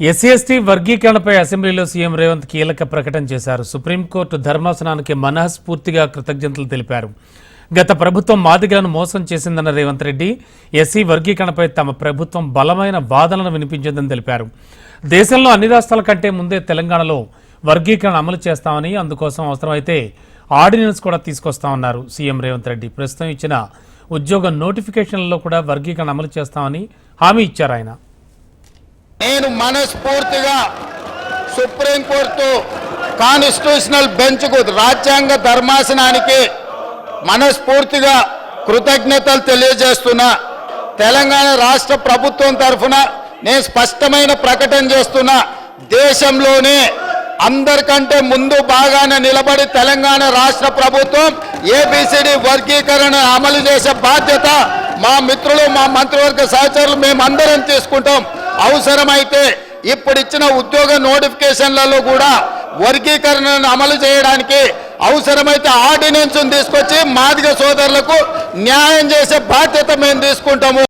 SC ST వర్గీకరణపై అసెంబ్లీలో CM Revanth కీలక ప్రకటన చేశారు. సుప్రీంకోర్టు ధర్మాసనానికి మనస్ఫూర్తిగా కృతజ్ఞతలు తెలిపారు. గత ప్రభుత్వం మాదిగలను మోసం చేసిందన్న రేవంత్ రెడ్డి ఎస్సీ వర్గీకరణపై తమ ప్రభుత్వం బలమైన వాదనలు వినిపించిందని తెలిపారు. దేశంలో అన్ని రాష్ట్రాల కంటే ముందే తెలంగాణలో వర్గీకరణ అమలు చేస్తామని అందుకోసం అవసరమైతే ఆర్డినెన్స్ కూడా తీసుకొస్తామన్నారు సీఎం రేవంత్ రెడ్డి. ప్రస్తుతం ఇచ్చిన ఉద్యోగ నోటిఫికేషన్లలో కూడా వర్గీకరణ అమలు చేస్తామని హామీ ఇచ్చారు ఆయన. నేను మనస్ఫూర్తిగా సుప్రీంకోర్టు కాన్స్టిట్యూషనల్ బెంచ్కు రాజ్యాంగ ధర్మాసనానికి మనస్ఫూర్తిగా కృతజ్ఞతలు తెలియజేస్తున్నా. తెలంగాణ రాష్ట్ర ప్రభుత్వం తరఫున నేను స్పష్టమైన ప్రకటన చేస్తున్నా. దేశంలోనే అందరికంటే ముందు బాగానే నిలబడి తెలంగాణ రాష్ట్ర ప్రభుత్వం ఏబిసిడి వర్గీకరణ అమలు చేసే బాధ్యత మా మిత్రులు మా మంత్రివర్గ సహచరులు మేమందరం తీసుకుంటాం. అవసరమైతే ఇప్పుడు ఇచ్చిన ఉద్యోగ నోటిఫికేషన్లలో కూడా వర్గీకరణను అమలు చేయడానికి అవసరమైతే ఆర్డినెన్స్ తీసుకొచ్చి మాదిగ సోదరులకు న్యాయం చేసే బాధ్యత మేము తీసుకుంటాము.